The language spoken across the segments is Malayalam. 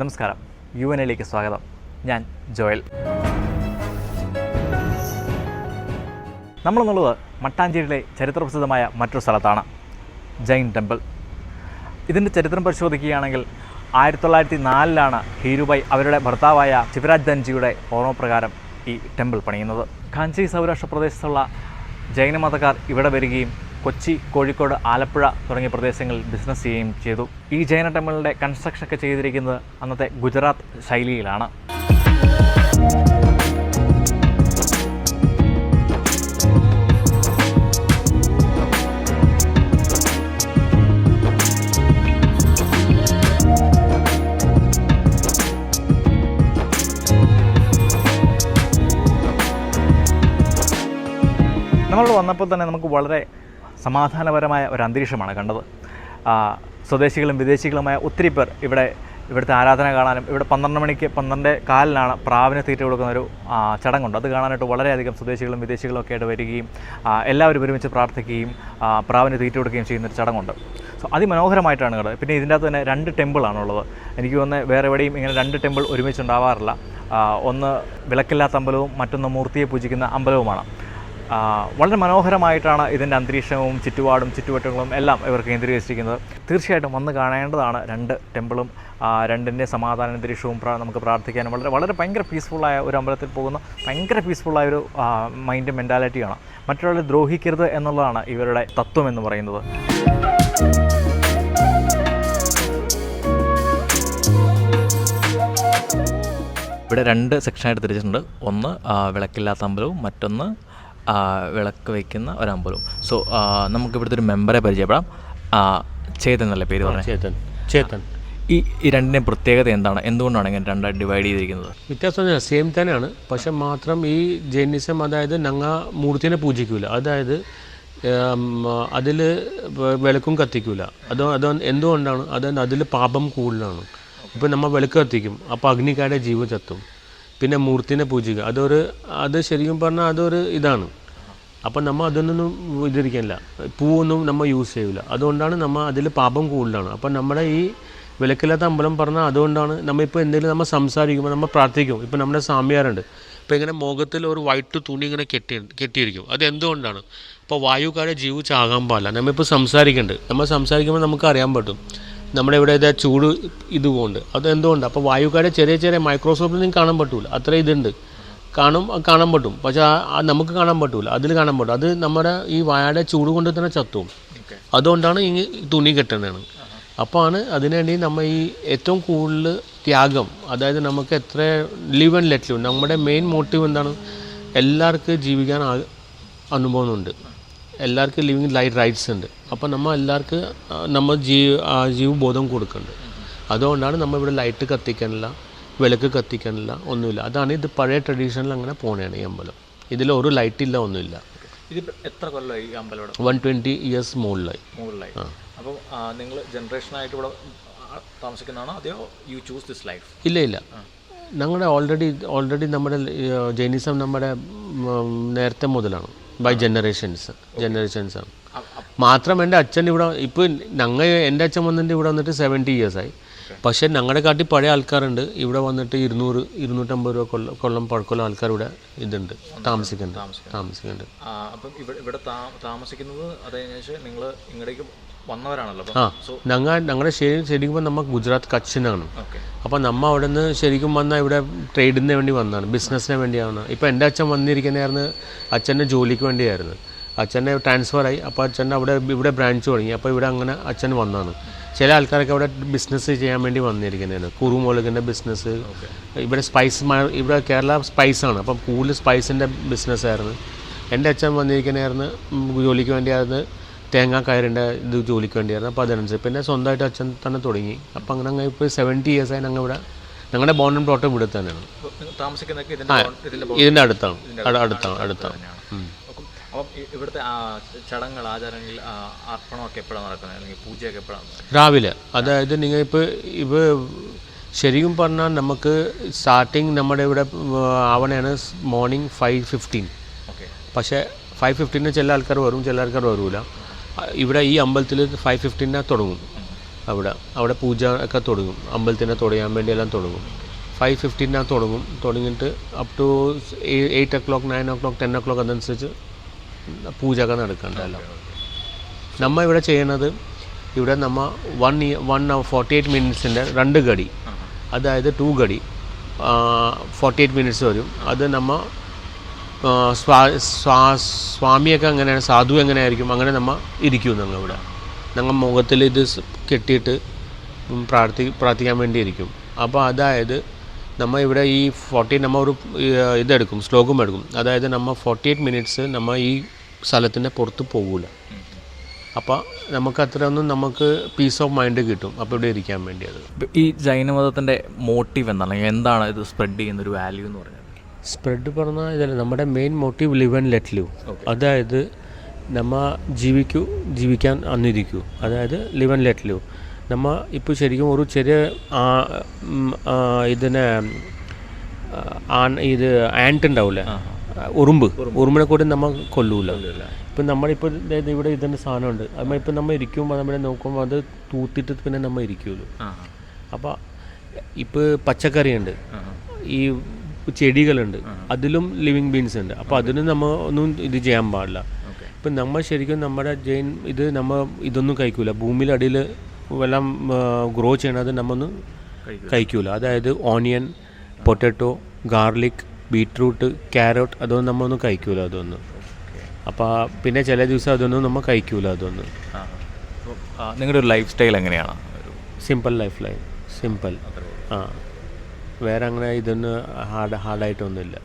നമസ്കാരം. യു എൻ എയിലേക്ക് സ്വാഗതം. ഞാൻ ജോയൽ. നമ്മളെന്നുള്ളത് മട്ടാഞ്ചേരിയിലെ ചരിത്രപ്രസിദ്ധമായ മറ്റൊരു സ്ഥലത്താണ് ജൈൻ ടെമ്പിൾ. ഇതിന്റെ ചരിത്രം പരിശോധിക്കുകയാണെങ്കിൽ ആയിരത്തി തൊള്ളായിരത്തി നാലിലാണ് ഹീരുബായ് അവരുടെ ഭർത്താവായ ശിവരാജ് ധൻജിയുടെ ഓർമ്മപ്രകാരം ഈ ടെമ്പിൾ പണിയുന്നത്. കാഞ്ചി സൗരാഷ്ട്ര പ്രദേശത്തുള്ള ജൈനമതക്കാർ ഇവിടെ വരികയും കൊച്ചി കോഴിക്കോട് ആലപ്പുഴ തുടങ്ങിയ പ്രദേശങ്ങളിൽ ബിസിനസ് ചെയ്യുകയും ചെയ്തു. ഈ ജൈന ടെമ്പിളിന്റെ കൺസ്ട്രക്ഷൻ ഒക്കെ ചെയ്തിരിക്കുന്നത് അന്നത്തെ ഗുജറാത്ത് ശൈലിയിലാണ്. നമ്മൾ വന്നപ്പോൾ തന്നെ നമുക്ക് വളരെ സമാധാനപരമായ ഒരു അന്തരീക്ഷമാണ് കണ്ടത്. സ്വദേശികളും വിദേശികളുമായ ഒത്തിരി പേർ ഇവിടെ ഇവിടുത്തെ ആരാധന കാണാനും ഇവിടെ പന്ത്രണ്ട് മണിക്ക് പന്ത്രണ്ട് കാലിലാണ് പ്രാവിന് തീറ്റ കൊടുക്കുന്ന ഒരു ചടങ്ങുണ്ട്. അത് കാണാനായിട്ട് വളരെയധികം സ്വദേശികളും വിദേശികളും ഒക്കെ ആയിട്ട് വരികയും എല്ലാവരും ഒരുമിച്ച് പ്രാർത്ഥിക്കുകയും പ്രാവിന് തീറ്റ കൊടുക്കുകയും ചെയ്യുന്ന ഒരു ചടങ്ങുണ്ട്. സോ അതിമനോഹരമായിട്ടാണ് കണ്ടത്. പിന്നെ ഇതിന്റെ അകത്ത് തന്നെ രണ്ട് ടെമ്പിളാണുള്ളത്. എനിക്ക് തോന്നുന്നത് വേറെ എവിടെയും ഇങ്ങനെ രണ്ട് ടെമ്പിൾ ഒരുമിച്ചുണ്ടാവാറില്ല. ഒന്ന് വിളക്കില്ലാത്ത അമ്പലവും മറ്റൊന്ന് മൂർത്തിയെ പൂജിക്കുന്ന അമ്പലവുമാണ്. വളരെ മനോഹരമായിട്ടാണ് ഇതിന്റെ അന്തരീക്ഷവും ചുറ്റുപാടും ചുറ്റുവട്ടങ്ങളും എല്ലാം ഇവർ കേന്ദ്രീകരിച്ചിരിക്കുന്നത്. തീർച്ചയായിട്ടും വന്ന് കാണേണ്ടതാണ് രണ്ട് ടെമ്പിളും രണ്ടിന്റെ സമാധാന അന്തരീക്ഷവും നമുക്ക് പ്രാർത്ഥിക്കാനും വളരെ വളരെ ഭയങ്കര പീസ്ഫുള്ളായ ഒരു അമ്പലത്തിൽ പോകുന്ന ഭയങ്കര പീസ്ഫുള്ളായ ഒരു മൈൻഡ് മെന്റാലിറ്റിയാണ് മറ്റൊരാളെ ദ്രോഹിക്കരുത് എന്നുള്ളതാണ് ഇവരുടെ തത്വം എന്ന് പറയുന്നത്. ഇവിടെ രണ്ട് സെക്ഷനായിട്ട് തിരിച്ചിട്ടുണ്ട്. ഒന്ന് വിളക്കില്ലാത്ത അമ്പലവും മറ്റൊന്ന് വിളക്ക് വയ്ക്കുന്ന ഒരു അമ്പലവും സോ നമുക്ക് ഇവിടുത്തെ ഒരു മെമ്പറെ പരിചയപ്പെടാം. ചേതൻ എന്നല്ലേ പേര് പറഞ്ഞത് ചേതൻ. ചേതൻ. ഈ ഈ രണ്ടിന്റെയും പ്രത്യേകത എന്താണ്? എന്തുകൊണ്ടാണ് ഇങ്ങനെ രണ്ടായി ഡിവൈഡ് ചെയ്തിരിക്കുന്നത്? വ്യത്യാസം സെയിം തന്നെയാണ്. പക്ഷെ മാത്രം ഈ ജൈനിസം അതായത് ഞങ്ങ മൂർത്തിനെ പൂജിക്കൂല. അതായത് അതിൽ വിളക്കും കത്തിക്കൂല. അത് അത് എന്തുകൊണ്ടാണ്? അത് അതിൽ പാപം കൂടുതലാണ്. ഇപ്പം നമ്മൾ വിളക്ക് കത്തിക്കും. അപ്പോൾ അഗ്നിക്കാരുടെ ജീവ ചത്തും. പിന്നെ മൂർത്തിനെ പൂജിക്കുക അതൊരു അത് ശരിക്കും പറഞ്ഞാൽ അതൊരു ഇതാണ്. അപ്പം നമ്മൾ അതൊന്നും ഇതിരിക്കില്ല പൂവൊന്നും നമ്മൾ യൂസ് ചെയ്യില്ല അതുകൊണ്ടാണ് നമ്മൾ അതിൽ പാപം കൂടുതലാണ്. അപ്പം നമ്മുടെ ഈ വിലക്കില്ലാത്ത അമ്പലം പറഞ്ഞാൽ അതുകൊണ്ടാണ് നമ്മൾ ഇപ്പോൾ എന്തെങ്കിലും നമ്മൾ സംസാരിക്കുമ്പോൾ നമ്മൾ പ്രാർത്ഥിക്കും. ഇപ്പം നമ്മുടെ സ്വാമിയാരുണ്ട്. അപ്പോൾ ഇങ്ങനെ മുഖത്തിൽ ഒരു വൈറ്റ് തുണി ഇങ്ങനെ കെട്ടി കെട്ടിയിരിക്കും. അത് എന്തുകൊണ്ടാണ്? ഇപ്പോൾ വായുക്കാരെ ജീവിച്ചാകാൻ പാടില്ല. നമ്മളിപ്പോൾ സംസാരിക്കുന്നുണ്ട് നമ്മൾ സംസാരിക്കുമ്പോൾ നമുക്ക് അറിയാൻ പറ്റും. നമ്മുടെ ഇവിടെ ഇതാ ചൂട് ഇതുകൊണ്ട്. അത് എന്തുകൊണ്ട്? അപ്പോൾ വായുക്കാരെ ചെറിയ ചെറിയ മൈക്രോസോഫ്റ്റിൽ നിങ്ങൾക്ക് കാണാൻ പറ്റൂല. അത്ര ഇതുണ്ട്. കാണും കാണാൻ പറ്റും. പക്ഷേ നമുക്ക് കാണാൻ പറ്റൂല. അതിൽ കാണാൻ പറ്റും. അത് നമ്മുടെ ഈ വായയുടെ ചൂട് കൊണ്ട് തന്നെ ചത്തും. അതുകൊണ്ടാണ് ഈ തുണി കെട്ടുന്നതാണ് അപ്പോൾ ആണ് അതിനുവേണ്ടി നമ്മൾ ഈ ഏറ്റവും കൂടുതൽ ത്യാഗം. അതായത് നമുക്ക് എത്ര ലിവ് ആൻഡ് ലെറ്റ് ലിവ് നമ്മുടെ മെയിൻ മോട്ടീവ് എന്താണ്? എല്ലാവർക്കും ജീവിക്കാൻ അനുഭവമുണ്ട് എല്ലാവർക്കും ലിവിങ് ലൈറ്റ് റൈറ്റ്സ് ഉണ്ട്. അപ്പോൾ നമ്മൾ എല്ലാവർക്കും നമ്മൾ ജീവ ജീവബോധം കൊടുക്കുന്നുണ്ട് അതുകൊണ്ടാണ് നമ്മൾ ഇവിടെ ലൈറ്റ് കത്തിക്കാനില്ല വിളക്ക് കത്തിക്കാനില്ല ഒന്നുമില്ല. അതാണ് ഇത് പഴയ ട്രഡീഷനിൽ അങ്ങനെ പോണേണ് ഈ അമ്പലം. ഇതിൽ ഒരു ലൈറ്റ് ഇല്ല ഒന്നുമില്ല. ഇത് എത്ര കൊല്ലമായി ഈ അമ്പലം ഇവിടെ? വൺ ട്വന്റി ഇയേഴ്സ് മുകളിലായി. മുകളിലായി. അപ്പോൾ നിങ്ങൾ ജനറേഷനായിട്ട് ഇവിടെ താമസിക്കുന്നതാണോ? അതെയോ യു ചൂസ് ദിസ് ലൈഫ് ഇല്ല ഇല്ല. ഞങ്ങളുടെ ഓൾറെഡി ഓൾറെഡി നമ്മുടെ ജൈനിസം നമ്മുടെ നേരത്തെ മുതലാണ്. ബൈ ജനറേഷൻസ് ജനറേഷൻസ് ആണ്. മാത്രം എന്റെ അച്ഛൻ ഇവിടെ ഇപ്പോൾ ഞങ്ങൾ എന്റെ അച്ഛൻ വന്നിട്ട് ഇവിടെ വന്നിട്ട് സെവന്റി ഇയേഴ്സായി പക്ഷേ ഞങ്ങളുടെ കാട്ടി പഴയ ആൾക്കാരുണ്ട്. ഇവിടെ വന്നിട്ട് ഇരുന്നൂറ് ഇരുന്നൂറ്റമ്പത് രൂപ കൊല്ലം കൊല്ലം പഴക്കമുള്ള ആൾക്കാർ ഇവിടെ ഇതുണ്ട് താമസിക്കുന്നുണ്ട് താമസിക്കുന്നുണ്ട്. അപ്പം ഇവിടെ ഇവിടെ താമസിക്കുന്നത് അത് നിങ്ങൾ ഇങ്ങോട്ടേക്ക് വന്നവരാണല്ലോ സോ ഞങ്ങൾ ഞങ്ങളുടെ ശരി ശരിക്കും നമ്മൾ ഗുജറാത്ത് കച്ചിനാണ്. അപ്പൊ അപ്പോൾ നമ്മ അവിടെ നിന്ന് ശരിക്കും വന്ന ഇവിടെ ട്രേഡിന് വേണ്ടി വന്നതാണ് ബിസിനസ്സിന് വേണ്ടിയാണ് ഇപ്പോൾ എന്റെ അച്ഛൻ വന്നിരിക്കുന്നതായിരുന്നു അച്ഛന്റെ ജോലിക്ക് വേണ്ടിയായിരുന്നു. അച്ഛന്റെ ട്രാൻസ്ഫർ ആയി അപ്പോൾ അച്ഛന്റെ അവിടെ ഇവിടെ ബ്രാഞ്ച് തുടങ്ങി. അപ്പോൾ ഇവിടെ അങ്ങനെ അച്ഛൻ വന്നതാണ് ചില ആൾക്കാരൊക്കെ അവിടെ ബിസിനസ് ചെയ്യാൻ വേണ്ടി വന്നിരിക്കുന്നതാണ് കുറുമുളകിന്റെ ബിസിനസ് ഇവിടെ സ്പൈസ് ഇവിടെ കേരള സ്പൈസാണ് അപ്പം കൂടുതൽ സ്പൈസിന്റെ ബിസിനസ്സായിരുന്നു എന്റെ അച്ഛൻ വന്നിരിക്കുന്നതായിരുന്നു ജോലിക്ക് വേണ്ടിയായിരുന്നു. തേങ്ങാക്കയറിന്റെ ഇത് ജോലിക്ക് വേണ്ടിയായിരുന്നു. അപ്പോൾ അതനുസരിച്ച്. പിന്നെ സ്വന്തമായിട്ട് അച്ഛൻ തന്നെ തുടങ്ങി. അപ്പോൾ അങ്ങനെ അങ്ങ് ഇപ്പോൾ സെവന്റി ഇയേഴ്സായി ഞങ്ങൾ ഇവിടെ ഞങ്ങളുടെ ബോൺ പ്ലോട്ടും ഇവിടെ തന്നെയാണ്. ഇതിന്റെ അടുത്താണ്. അട- അടുത്താണ് അടുത്താണ്. ഉം. അപ്പം അപ്പം ഇ- ഇവിടുത്തെ ആ ചടങ്ങുകൾ ആചാരങ്ങൾ ആ, അർപ്പണമൊക്കെ എപ്പോഴാണ് നടക്കുന്നത്? അല്ലെങ്കിൽ പൂജയൊക്കെ എപ്പോഴാണ് രാവിലെ. അതായത് നിങ്ങൾ ഇപ്പോൾ ഇവ ശരിക്കും പറഞ്ഞാൽ നമുക്ക് സ്റ്റാർട്ടിങ് നമ്മുടെ ഇവിടെ ആവണയാണ് മോർണിംഗ് ഫൈവ് ഫിഫ്റ്റീൻ ഓക്കെ പക്ഷേ ഫൈവ് ഫിഫ്റ്റീന് ചില ആൾക്കാർ വരും ചില ആൾക്കാർ വരൂല. ഇവിടെ ഈ അമ്പലത്തിൽ ഫൈവ് ഫിഫ്റ്റീനെ തുടങ്ങും. അവിടെ അവിടെ പൂജ ഒക്കെ തുടങ്ങും. അമ്പലത്തിനെ തുടയാൻ വേണ്ടി എല്ലാം തുടങ്ങും ഫൈവ് ഫിഫ്റ്റീനാണ് തുടങ്ങും. തുടങ്ങിയിട്ട് up to eight o'clock nine o'clock ten o'clock അതനുസരിച്ച് പൂജ ഒക്കെ നടക്കണ്ടല്ലോ നമ്മ ഇവിടെ ചെയ്യണത് ഇവിടെ നമ്മ വൺ വൺ ഫോർട്ടി എയ്റ്റ് മിനിറ്റ്സിന്റെ രണ്ട് ഗടി. അതായത് ടു ഗടി. ഫോർട്ടി എയ്റ്റ് മിനിറ്റ്സ് വരും. അത് നമ്മ ആ, സ്വാ സ്വാ സ്വാമിയൊക്കെ എങ്ങനെയാണ്? സാധു എങ്ങനെയായിരിക്കും? അങ്ങനെ നമ്മൾ ഇരിക്കും ഞങ്ങൾ ഇവിടെ. ഞങ്ങൾ മുഖത്തിൽ ഇത് കെട്ടിയിട്ട് പ്രാർത്ഥി പ്രാർത്ഥിക്കാൻ വേണ്ടി ഇരിക്കും അപ്പോൾ അതായത് നമ്മൾ ഇവിടെ ഈ ഫോർട്ടി നമ്മൾ ഒരു ഇതെടുക്കും ശ്ലോകം എടുക്കും. അതായത് നമ്മൾ ഫോർട്ടി എയ്റ്റ് മിനിറ്റ്സ് നമ്മൾ ഈ സ്ഥലത്തിന്റെ പുറത്ത് പോകില്ല അപ്പോൾ നമുക്ക് അത്രയൊന്നും നമുക്ക് പീസ് ഓഫ് മൈൻഡ് കിട്ടും. അപ്പോൾ ഇവിടെ ഇരിക്കാൻ വേണ്ടി അത് ഈ ജൈനമതത്തിന്റെ മോട്ടീവ് എന്താണ്? എന്താണ് ഇത് സ്പ്രെഡ് ചെയ്യുന്ന ഒരു വാല്യൂ എന്ന് പറയുന്നത് സ്പ്രെഡ് പറഞ്ഞാൽ ഇതല്ല നമ്മുടെ main motive live and let live അതായത് നമ്മ ജീവിക്കൂ ജീവിക്കാൻ അന്നിരിക്കൂ. അതായത് ലിവ് ആൻഡ് ലെറ്റ് ലിവ് നമ്മ ഇപ്പോൾ ശരിക്കും ഒരു ചെറിയ ഇതിനെ ആ, ആൺ ഇത് ആന്റ് ഉണ്ടാവില്ലേ ഉറുമ്പ്. ഉറുമ്പിനെ കൂടി നമ്മൾ കൊല്ലൂല. ഇപ്പം നമ്മളിപ്പോൾ അതായത് ഇവിടെ ഇതിന്റെ സാധനമുണ്ട്. നമ്മൾ ഇപ്പം നമ്മൾ ഇരിക്കുമ്പോൾ നമ്മളെ നോക്കുമ്പോൾ അത് തൂത്തിട്ട് പിന്നെ നമ്മൾ ഇരിക്കുമല്ലോ അപ്പോൾ ഇപ്പോൾ പച്ചക്കറിയുണ്ട്. ഈ ചെടികളുണ്ട്. അതിലും ലിവിങ് ബീൻസ് ഉണ്ട്. അപ്പോൾ അതിന് നമ്മൾ ഒന്നും ഇത് ചെയ്യാൻ പാടില്ല. ഇപ്പം നമ്മൾ ശരിക്കും നമ്മുടെ ജെയിൻ ഇത് നമ്മൾ ഇതൊന്നും കഴിക്കൂല. ഭൂമിയുടെ അടിയിൽ എല്ലാം ഗ്രോ ചെയ്യണത് നമ്മൊന്നും കഴിക്കൂല. അതായത് onion potato garlic beetroot carrot അതൊന്നും നമ്മളൊന്നും കഴിക്കൂല അതൊന്നും. അപ്പോൾ പിന്നെ ചില ദിവസം അതൊന്നും നമ്മൾ കഴിക്കൂല അതൊന്നും. നിങ്ങളുടെ ഒരു ലൈഫ് സ്റ്റൈൽ എങ്ങനെയാണ്? സിമ്പിൾ ലൈഫ് ലൈഫ് സിമ്പിൾ ആ. വേറെ അങ്ങനെ ഇതൊന്നും ഹാർഡ് ഹാർഡായിട്ടൊന്നുമില്ല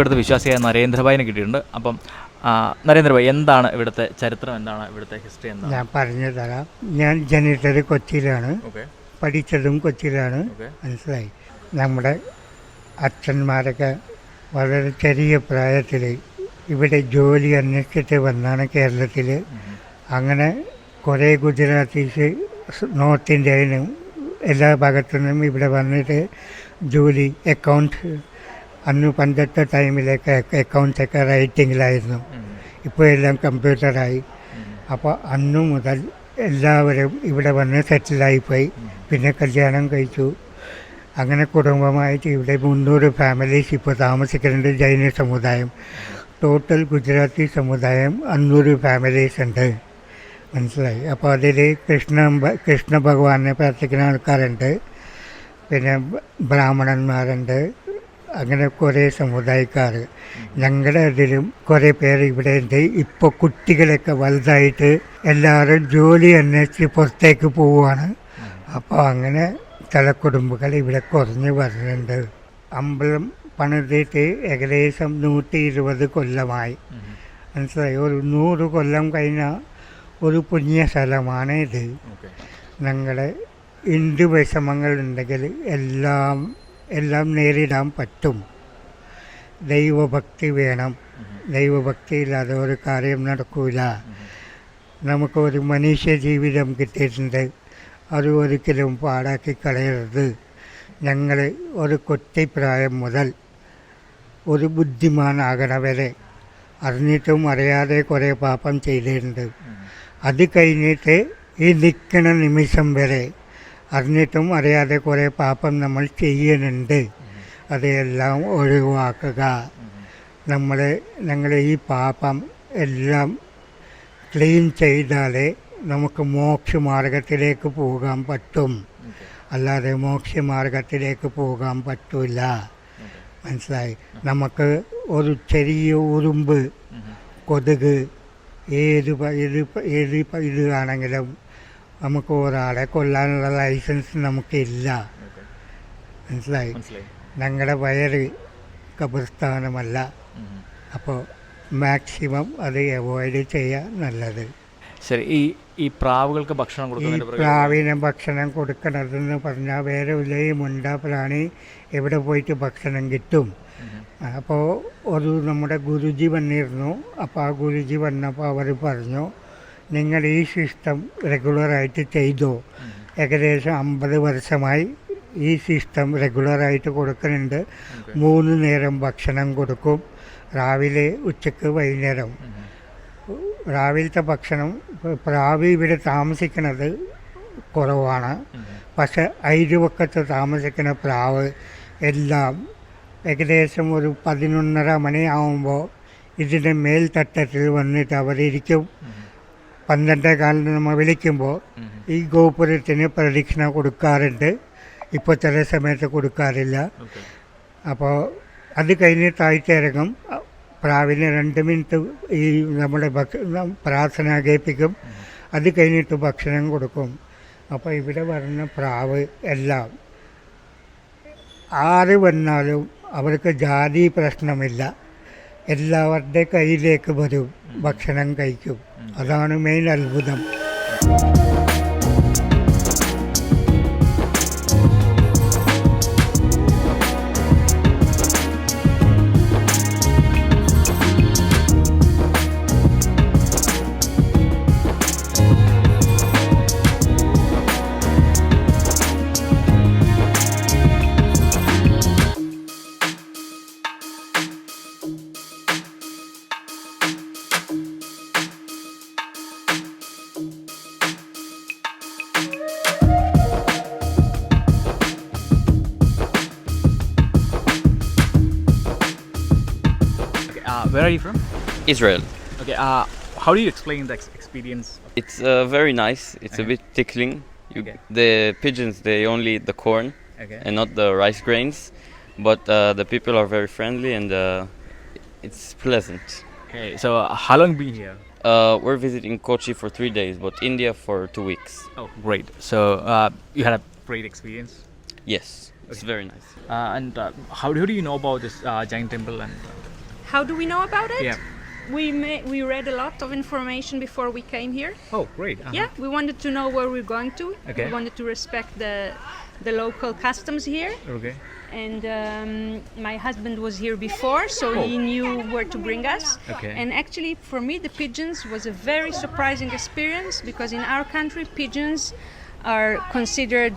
നമുക്കിവിടുത്തെ വിശ്വാസിയായ നരേന്ദ്രഭായിനെ കിട്ടിയിട്ടുണ്ട്. അപ്പം നരേന്ദ്രഭായി എന്താണ് ഇവിടുത്തെ ചരിത്രം? എന്താണ് ഇവിടുത്തെ ഹിസ്റ്ററി എന്താണ്? ഞാൻ പറഞ്ഞു തരാം. ഞാൻ ജനിച്ചത് കൊച്ചിയിലാണ്. പഠിച്ചതും കൊച്ചിയിലാണ്. മനസ്സിലായി? നമ്മുടെ അച്ഛന്മാരൊക്കെ വളരെ ചെറിയ പ്രായത്തിൽ ഇവിടെ ജോലി അന്വേഷിച്ചിട്ട് വന്നാണ് കേരളത്തിൽ അങ്ങനെ കുറേ ഗുജറാത്തീസ് നോർത്ത് ഇന്ത്യയിലും എല്ലാ ഭാഗത്തു നിന്നും ഇവിടെ വന്നിട്ട് ജോലി അക്കൗണ്ട് അന്ന് പണ്ടത്തെ ടൈമിലൊക്കെ അക്കൗണ്ട്സ് ഒക്കെ റൈറ്റിങ്ങിലായിരുന്നു. ഇപ്പോൾ എല്ലാം കമ്പ്യൂട്ടറായി. അപ്പോൾ അന്നു മുതൽ എല്ലാവരും ഇവിടെ വന്ന് സെറ്റിലായിപ്പോയി. പിന്നെ കല്യാണം കഴിച്ചു. അങ്ങനെ കുടുംബമായിട്ട് ഇവിടെ മുന്നൂറ് ഫാമിലീസ് ഇപ്പോൾ താമസിക്കുന്നുണ്ട് ജൈന സമുദായം. ടോട്ടൽ ഗുജറാത്തി സമുദായം അഞ്ഞൂറ് ഫാമിലീസ് ഉണ്ട്. മനസ്സിലായി? അപ്പോൾ അതിൽ കൃഷ്ണ കൃഷ്ണ ഭഗവാനെ പ്രാർത്ഥിക്കുന്ന ആൾക്കാരുണ്ട്. പിന്നെ ബ്രാഹ്മണന്മാരുണ്ട്. അങ്ങനെ കുറേ സമുദായക്കാർ ഞങ്ങളുടെ ഇതിലും കുറേ പേര് ഇവിടെ ഉണ്ട്. ഇപ്പോൾ കുട്ടികളൊക്കെ വലുതായിട്ട് എല്ലാവരും ജോലി അന്വേഷിച്ച് പുറത്തേക്ക് പോവുകയാണ്. അപ്പോൾ അങ്ങനെ ചില കുടുംബങ്ങൾ ഇവിടെ കുറഞ്ഞ് വരുന്നുണ്ട്. അമ്പലം പണിതിട്ട് ഏകദേശം നൂറ്റി ഇരുപത് കൊല്ലമായി. മനസ്സിലായി? ഒരു നൂറ് കൊല്ലം കഴിഞ്ഞ ഒരു പുണ്യ സ്ഥലമാണ് ഇത്. ഞങ്ങളുടെ വിഷമങ്ങൾ ഉണ്ടെങ്കിൽ എല്ലാം എല്ലാം നേരിടാൻ പറ്റും. ദൈവഭക്തി വേണം. ദൈവഭക്തി ഇല്ലാതെ ഒരു കാര്യം നടക്കൂല. നമുക്ക് ഒരു മനുഷ്യ ജീവിതം കിട്ടിയിട്ടുണ്ട്. അത് ഒരിക്കലും പാടാക്കി കളയരുത്. ഞങ്ങൾ ഒരു കൊത്തിപ്രായം മുതൽ ഒരു ബുദ്ധിമാനാകണ വരെ അറിഞ്ഞിട്ടും അറിയാതെ കുറേ പാപം ചെയ്തിട്ടുണ്ട്. അത് കഴിഞ്ഞിട്ട് ഈ നിൽക്കണ നിമിഷം വരെ അറിഞ്ഞിട്ടും അറിയാതെ കുറേ പാപം നമ്മൾ ചെയ്യുന്നുണ്ട്. അതെല്ലാം ഒഴിവാക്കുക. നമ്മൾ ഞങ്ങൾ ഈ പാപം എല്ലാം ക്ലീൻ ചെയ്താലേ നമുക്ക് മോക്ഷമാർഗത്തിലേക്ക് പോകാൻ പറ്റും. അല്ലാതെ മോക്ഷമാർഗത്തിലേക്ക് പോകാൻ പറ്റില്ല മനസ്സിലായി? നമുക്ക് ഒരു ചെറിയ ഉറുമ്പ് കൊതുക് ഏത് ഇത് ഏത് ഇത് ആണെങ്കിലും നമുക്ക് ഒരാളെ കൊല്ലാനുള്ള ലൈസൻസ് നമുക്കില്ല. മനസ്സിലായി? ഞങ്ങളുടെ വയറ് കബർസ്ഥാനമല്ല. അപ്പോൾ മാക്സിമം അത് അവോയ്ഡ് ചെയ്യുക നല്ലത്. ശരി ഈ ഈ പ്രാവുകൾക്ക് ഭക്ഷണം ഈ പ്രാവിന് ഭക്ഷണം കൊടുക്കണതെന്ന് പറഞ്ഞാൽ വേറെ ഉള്ള ഈ മുണ്ട പ്രാണി എവിടെ പോയിട്ട് ഭക്ഷണം കിട്ടും. അപ്പോൾ ഒരു നമ്മുടെ ഗുരുജി വന്നിരുന്നു. അപ്പോൾ ആ ഗുരുജി വന്നപ്പോൾ അവർ പറഞ്ഞു നിങ്ങൾ ഈ സിസ്റ്റം റെഗുലറായിട്ട് ചെയ്തോ? ഏകദേശം അമ്പത് വർഷമായി ഈ സിസ്റ്റം റെഗുലറായിട്ട് കൊടുക്കുന്നുണ്ട്. മൂന്ന് നേരം ഭക്ഷണം കൊടുക്കും. രാവിലെ ഉച്ചയ്ക്ക് വൈകുന്നേരം. രാവിലത്തെ ഭക്ഷണം പ്രാവി ഇവിടെ താമസിക്കുന്നത് കുറവാണ്. പക്ഷെ അയിരുവക്കത്ത് താമസിക്കുന്ന പ്രാവ് എല്ലാം ഏകദേശം ഒരു പതിനൊന്നര മണിയാവുമ്പോൾ ഇതിന്റെ മേൽത്തട്ടത്തിൽ വന്നിട്ട് അവരിയ്ക്കും പന്ത്രണ്ടേ കാലിന് നമ്മൾ വിളിക്കുമ്പോൾ ഈ ഗോപുരത്തിന് പ്രദക്ഷിണ കൊടുക്കാറുണ്ട്. ഇപ്പോൾ ചില സമയത്ത് കൊടുക്കാറില്ല. അപ്പോൾ അത് കഴിഞ്ഞ് താഴ്ത്തിറങ്ങും പ്രാവിന് രണ്ട് മിനിറ്റ് ഈ നമ്മുടെ ഭക്ഷണം പ്രാർത്ഥന കേൾപ്പിക്കും. അത് കഴിഞ്ഞിട്ട് ഭക്ഷണം കൊടുക്കും. അപ്പോൾ ഇവിടെ വരുന്ന പ്രാവ് എല്ലാം ആര് വന്നാലും അവർക്ക് ജാതി പ്രശ്നമില്ല. എല്ലാവരുടെ കയ്യിലേക്ക് വരും. ഭക്ഷണം കഴിക്കും. അതാണ് മെയിൻ അത്ഭുതം. are you from? Israel. Okay. Uh, how do you explain the ex experience? It's uh, very nice. It's okay. a bit tickling. You, okay. The pigeons they only eat the corn okay. and not the rice grains, but uh, the people are very friendly and uh, it's pleasant. Okay. So uh, how long been here? Uh, we're visiting Kochi for three days, but India for two weeks. Oh, great! So uh, you had a great experience. Yes, it's very nice. and how, how, do you know about this giant temple and? How do we know about it? yeah. We ma- we read a lot of information before we came here. Oh, great. Uh-huh. Yeah, we wanted to know where we're going to. Okay. We wanted to respect the the local customs here. Okay. And um, my husband was here before, so he knew where to bring us. Okay. And actually, for me, the pigeons was a very surprising experience because in our country, pigeons are considered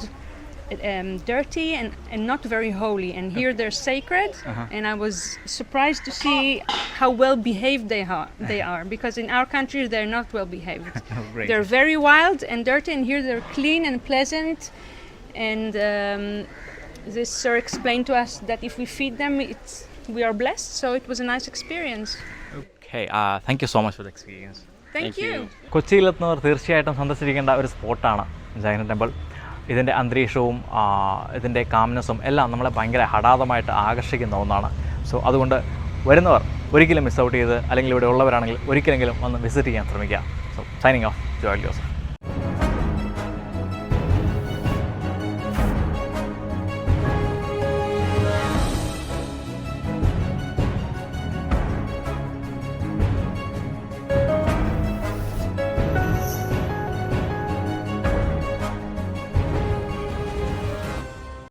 um, dirty and, and not very holy. And here they're sacred. Uh-huh. And I was surprised to see how well behaved they are. They are because in our country they're not well behaved. Oh, great. They're very wild and dirty, and here they're clean and pleasant. And um, this sir explained to us that if we feed them, it's we are blessed. So it was a nice experience. Okay. Uh, thank you so much for the experience. Thank, Thank you. you. കൊച്ചിയിലെത്തുന്നവർ തീർച്ചയായിട്ടും സന്ദർശിക്കേണ്ട ഒരു സ്പോട്ടാണ് ജൈന ടെമ്പിൾ ഇതിന്റെ അന്തരീക്ഷവും ഇതിന്റെ കാംനെസ്സും എല്ലാം നമ്മളെ ഭയങ്കര ഹഠാതമായിട്ട് ആകർഷിക്കുന്ന ഒന്നാണ്. സോ അതുകൊണ്ട് വരുന്നവർ ഒരിക്കലും മിസ് ഔട്ട് ചെയ്ത് അല്ലെങ്കിൽ ഇവിടെ ഉള്ളവരാണെങ്കിൽ ഒരിക്കലെങ്കിലും വന്ന് വിസിറ്റ് ചെയ്യാൻ ശ്രമിക്കുക. So signing off Joel Joseph.